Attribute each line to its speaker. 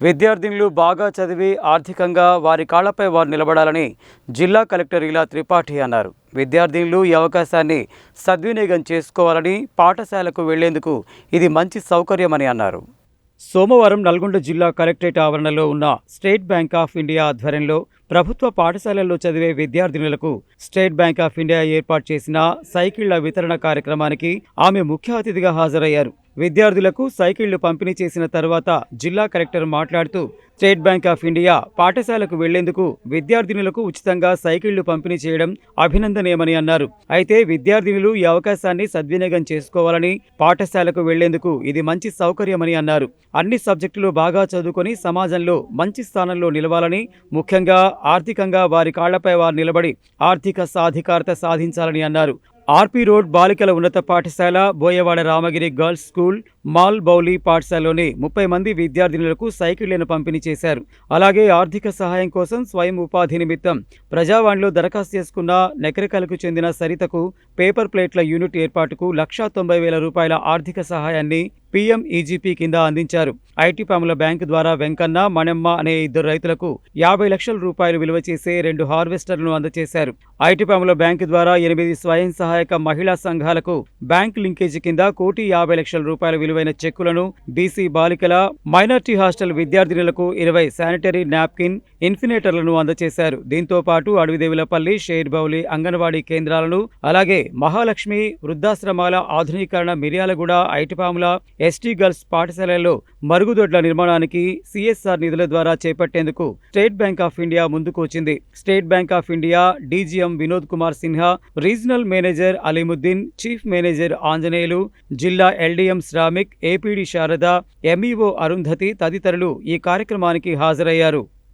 Speaker 1: విద్యార్థినులు బాగా చదివి ఆర్థికంగా వారి కాళ్ళపై వారు నిలబడాలని జిల్లా కలెక్టర్ ఇలా త్రిపాఠి అన్నారు. విద్యార్థినులు ఈ అవకాశాన్ని సద్వినియోగం చేసుకోవాలని పాఠశాలకు వెళ్ళేందుకు ఇది మంచి సౌకర్యమని అన్నారు. సోమవారం నల్గొండ జిల్లా కలెక్టరేట్ ఆవరణలో ఉన్న స్టేట్ బ్యాంక్ ఆఫ్ ఇండియా ఆధ్వర్యంలో ప్రభుత్వ పాఠశాలల్లో చదివే విద్యార్థినులకు స్టేట్ బ్యాంక్ ఆఫ్ ఇండియా ఏర్పాటు చేసిన సైకిళ్ళ వితరణ కార్యక్రమానికి ఆమె ముఖ్య అతిథిగా హాజరయ్యారు. విద్యార్థులకు సైకిళ్ళు పంపిణీ చేసిన తర్వాత జిల్లా కలెక్టర్ మాట్లాడుతూ స్టేట్ బ్యాంక్ ఆఫ్ ఇండియా పాఠశాలకు వెళ్ళేందుకు విద్యార్థినులకు ఉచితంగా సైకిళ్ళు పంపిణీ చేయడం అభినందనీయమని అన్నారు. అయితే విద్యార్థినులు ఈ అవకాశాన్ని సద్వినియోగం చేసుకోవాలని పాఠశాలకు వెళ్ళేందుకు ఇది మంచి సౌకర్యమని అన్నారు. అన్ని సబ్జెక్టులు బాగా చదువుకొని సమాజంలో మంచి స్థానంలో నిలవాలని ముఖ్యంగా ఆర్థికంగా వారి కాళ్ళపై వారు నిలబడి ఆర్థిక సాధికారత సాధించాలని అన్నారు. ఆర్పీ రోడ్ బాలికల ఉన్నత పాఠశాల Boyawada Ramagiri girls school mall బౌలీ పాఠశాలలోని ముప్పై మంది విద్యార్థినులకు సైకిళ్ళను పంపిణీ చేశారు. అలాగే ఆర్థిక సహాయం కోసం స్వయం ఉపాధి నిమిత్తం ప్రజావాణిలో దరఖాస్తు చేసుకున్న నెకరికలకు చెందిన సరితకు పేపర్ ప్లేట్ల యూనిట్ ఏర్పాటుకు లక్షా తొంభై వేల రూపాయల ఆర్థిక సహాయాన్ని పీఎం ఈజీపీ కింద అందించారు. ఐటీ పాముల బ్యాంకు ద్వారా వెంకన్న మణెమ్మ అనే ఇద్దరు రైతులకు యాభై లక్షల రూపాయలు విలువ చేసే రెండు హార్వెస్టర్లను అందజేశారు. ఐటీ పాముల బ్యాంకు ద్వారా ఎనిమిది స్వయం సహాయక మహిళా సంఘాలకు బ్యాంక్ లింకేజీ కింద కోటి యాభై లక్షల రూపాయల విలువైన చెక్కులను బీసీ బాలికల మైనార్టీ హాస్టల్ విద్యార్థినులకు ఇరవై శానిటరీ నాప్కిన్ ఇన్ఫినేటర్లను అందజేశారు. దీంతో పాటు అడవిదేవులపల్లి షేర్ బౌలి అంగన్వాడీ కేంద్రాలను అలాగే మహాలక్ష్మి వృద్ధాశ్రమాల ఆధునీకరణ మిర్యాలగూడ ఐటిపాముల ఎస్టీ గర్ల్స్ పాఠశాలల్లో మరుగుదొడ్ల నిర్మాణానికి సిఎస్ఆర్ నిధుల ద్వారా చేపట్టేందుకు స్టేట్ బ్యాంక్ ఆఫ్ ఇండియా ముందుకు వచ్చింది. State Bank of India DGM Vinod Kumar Sinha regional manager Alimuddin chief manager Anjaneyulu జిల్లా LDM Shramik APD Sharada MEO Arundhati తదితరులు ఈ కార్యక్రమానికి హాజరయ్యారు.